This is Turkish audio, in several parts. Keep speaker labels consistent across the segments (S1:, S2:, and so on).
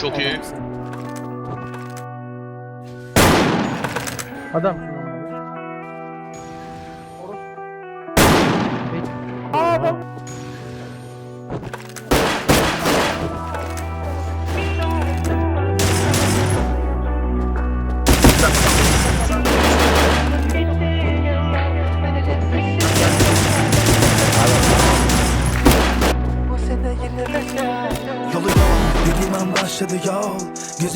S1: Çok iyi.
S2: Adam.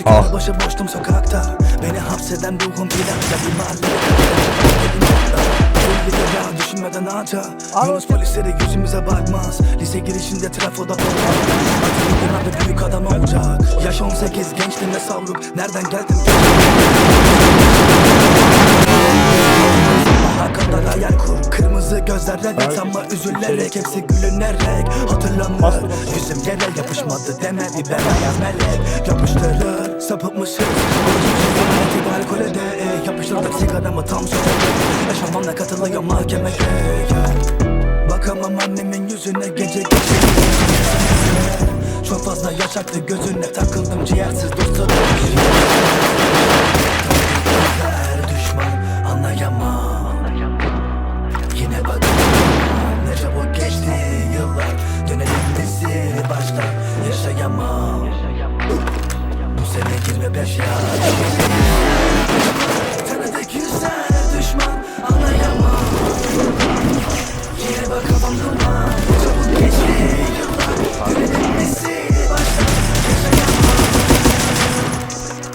S3: Gözüküyor başı boştum sokakta. Beni hapseden ruhum plakta Bir mahallede Elli ya düşünmeden anca. Yunus polisleri yüzümüze bakmaz. Lise girişinde trafoda bir dönemde büyük adam olacak. Yaş 18 gençliğimde savruk. Nereden geldim Sabaha kadar hayal kur. Kırmızı gözlerle evet ama üzülerek Hepsi gülünerek hatırlanır. Yüzüm yere yapışmadı deme bir beyaz melek. Yapıştırır sapıtmışız Tek alkolede e, yapıştırdık sigaramı tam sözde Yaşamamla katılıyor mahkemeye yeah. Bakamam annemin yüzüne gece gece. Çok fazla yaşaktı gözüne takıldım ciğersiz Gözler düşman anlayamam. Yine bakamam ne çabuk geçti yıllar. Dönelim bizi baştan yaşayamam sene 25 yaş Tanıdık yüzler düşman anlayamam. Yine bakamam duman çabuk geçti yıllar. Bizi baştan. Yaşayamam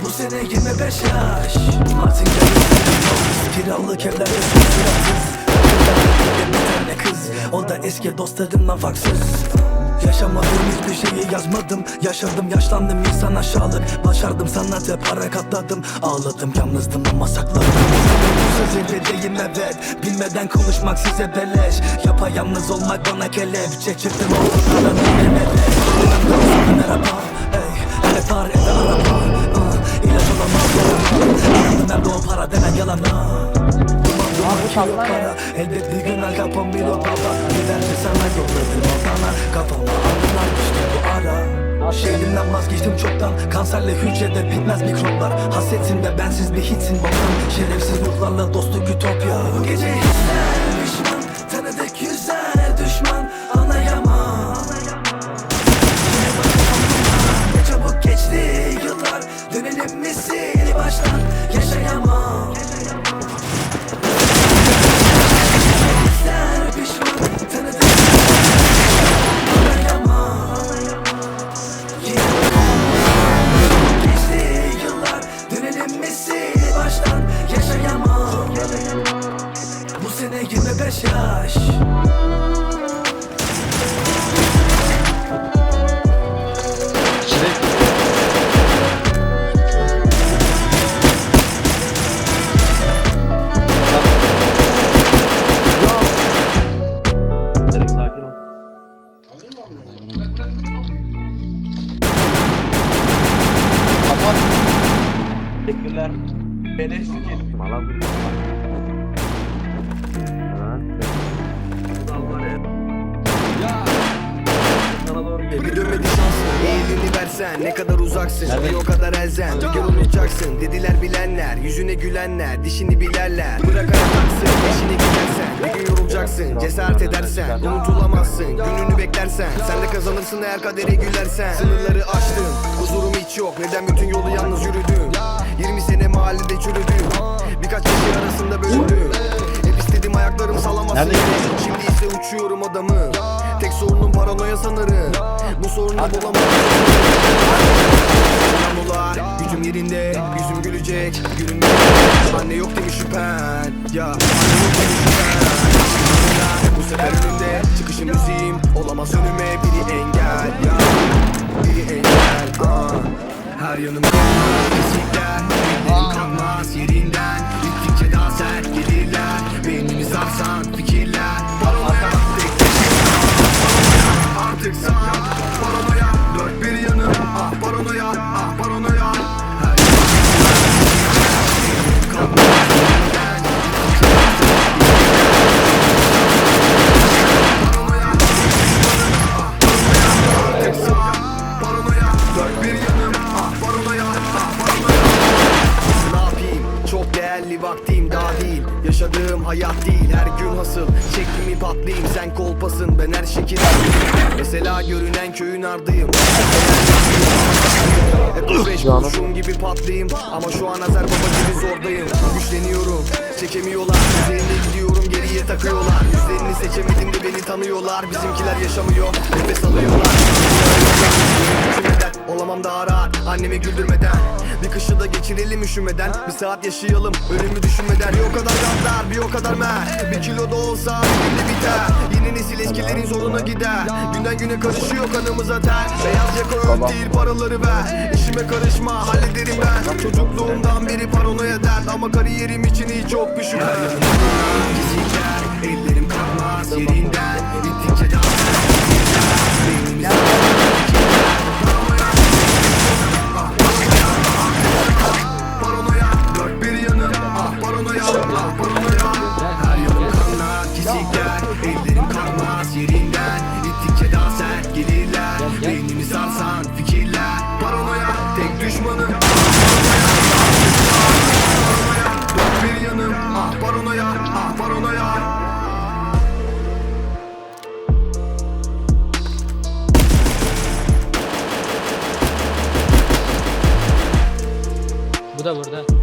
S3: bu sene 25 yaş. Martin Garrix Kiralık evlerde suratsız. Bir tane kız. O da eski dostlarımdan farksız Yaşamadığım hiçbir şeyi yazmadım. Yaşadım yaşlandım insan aşağılık. Başardım sanatı para katladım. Ağladım yalnızdım ama sakladım. Söz vereceğim evet. Bilmeden konuşmak size beleş. Yapayalnız olmak bana kelepçe. Çıktım ortadan melek Merhaba ey Hele var evde araba ah, İlaç olamaz yalan İnandım nerede o para denen yalana Duman duman kilo para Elbet bir gün Capone bir o baba Kafama anılar bu ara. Şehrimden vazgeçtim çoktan. Kanserle hücrede bitmez mikroplar. Hasretin ve bensiz bir hitsin babam. Şerefsiz ruhlarla dostluk
S4: şansın Eğilini versen ne kadar uzaksın Bir o kadar elzen. Unutacaksın Dediler bilenler Yüzüne gülenler Dişini bilerler. Bırak ayakaksın Eşine gidersen. Bir gün yorulacaksın Cesaret edersen. Unutulamazsın Gününü beklersen. Sen de kazanırsın eğer kadere gülersen. Sınırları aştın Huzurum hiç yok. Neden bütün yolu yalnız yürüdüm 20 sene mahallede çürüdüm Birkaç kişi arasında bölündüm Hep istedim ayaklarım salamasın. Şimdi ise uçuyorum adamı Tek sorunum paranoya sanırım Bu sorunu bulamadım. Yağmurlar gücüm yerinde Yüzüm gülecek Gülüm gelecek Anne yok demiş şüphen Ya. Anne yok demiş şüphen. Bu sefer önümde Çıkışım müziğim Olamaz önüme biri engel Ya. Biri engel ah. Her yanım kanlar Kesikler Benim kanmaz yerinden Beş kurşun gibi patlayayım Ama şu an Azer baba gibi zordayım. Güçleniyorum çekemiyorlar. Üzerine gidiyorum geriye takıyorlar. Yüzlerini seçemedim de beni tanıyorlar. Bizimkiler yaşamıyor nefes alıyorlar olamam daha rahat Annemi güldürmeden. Bir kışı da geçirelim üşümeden. Bir saat yaşayalım ölümü düşünmeden. Bir o kadar gaddar bir o kadar mer. Bir kilo da olsa bir günde biter. Yeni nesil eskilerin zoruna gider. Günden güne karışıyor kanımıza ter Beyaz yaka ön değil paraları ver. İşime karışma hallederim ben. Çocukluğumdan beri paranoya dert. Ama kariyerim için hiç çok bir şüphe ellerim kalmaz yerinden. Bittikçe daha Beynimiz ah paranoya
S5: Bu da burada.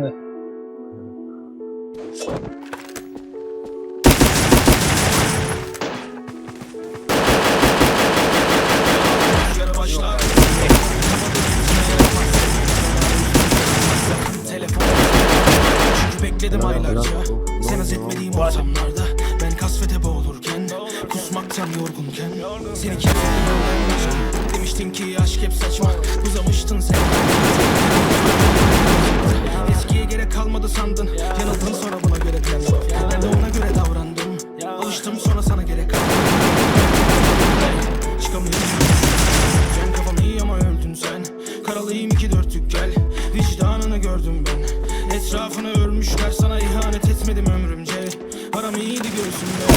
S6: Çünkü bekledim aylarca. Sen etmediğim ortamlarda Ben kasvete boğulurken Kusmaktan yorgunken. Seni kim Demiştin ki aşk hep saçma. Uzamıştın sen Eskiye gerek kalmadı sandın. Yanıldın sonra buna göre planladın Ben de ona göre davrandım. Alıştım sonra sana gerek kalmadı. Çıkamıyorum. Sen kafam iyi ama öldün sen. Karalıyım iki dörtlük gel. Vicdanını gördüm ben. Etrafını örmüşler sana ihanet etmedim ömrümce. Aram iyiydi göğsümde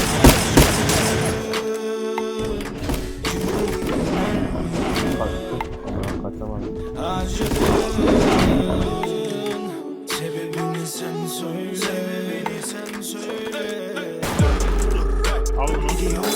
S6: Gidiyorum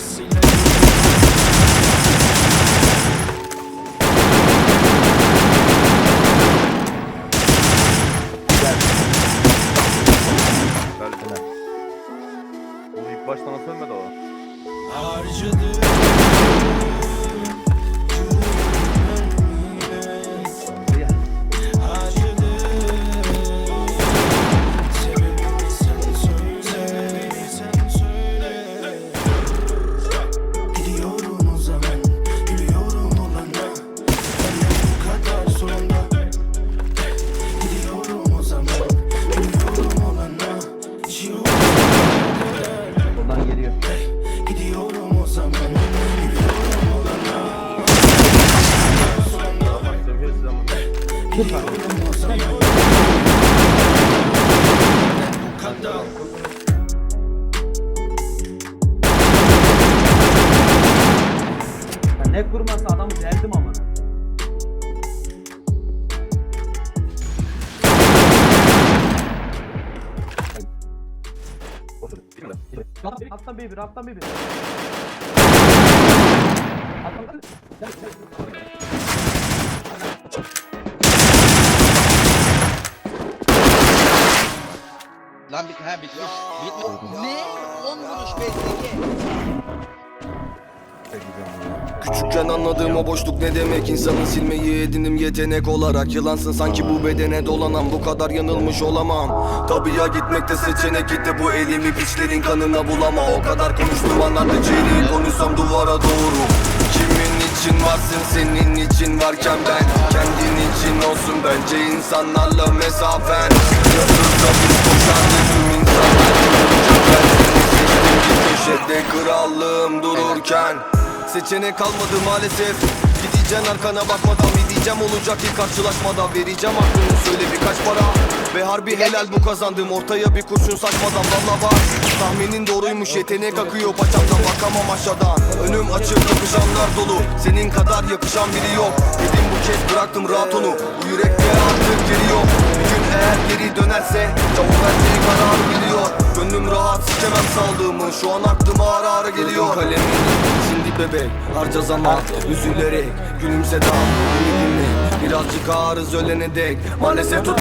S6: see
S2: Ya ne kurması adamı deldim ama. Atlan bir bir, atlan bir bir. Atlan bir.
S1: Lan bit ha bitmiş. Bitmiş. Ne? 10 vuruş bekledi.
S4: Küçükken anladığım o boşluk ne demek? İnsanın silmeyi edinim yetenek olarak. Yılansın sanki bu bedene dolanan bu kadar yanılmış olamam. Tabii ya gitmekte seçenek gitti. Bu elimi piçlerin kanına bulama. O kadar konuştum anlattı çeyreği konuşsam duvara doğru. Kimin için varsın senin için varken ben. Kendin için olsun bence insanlarla mesafen. Yıldızda biz koşardı tüm insanlar Ben seni seçtim bir köşede krallığım dururken Seçenek kalmadı maalesef. Gideceksin arkana bakmadan bir diyeceğim olacak ilk karşılaşmada Vereceğim aklını söyle birkaç para. Ve harbi helal bu kazandığım ortaya bir kurşun saçmadan valla var Tahminin doğruymuş yetenek akıyor paçamdan bakamam aşağıdan. Önüm açık yakışanlar dolu Senin kadar yakışan biri yok. Dedim bu kez bıraktım rahat onu Bu yürekte artık geri yok eğer geri dönerse Çabuk verdiği karar biliyor Gönlüm rahat sikemem saldığımı Şu an aklıma ara ara geliyor. Kalemin şimdi bebek harca zaman. Üzülerek gülümse daha Beni dinle. Birazcık ağrız ölene dek. Maalesef tut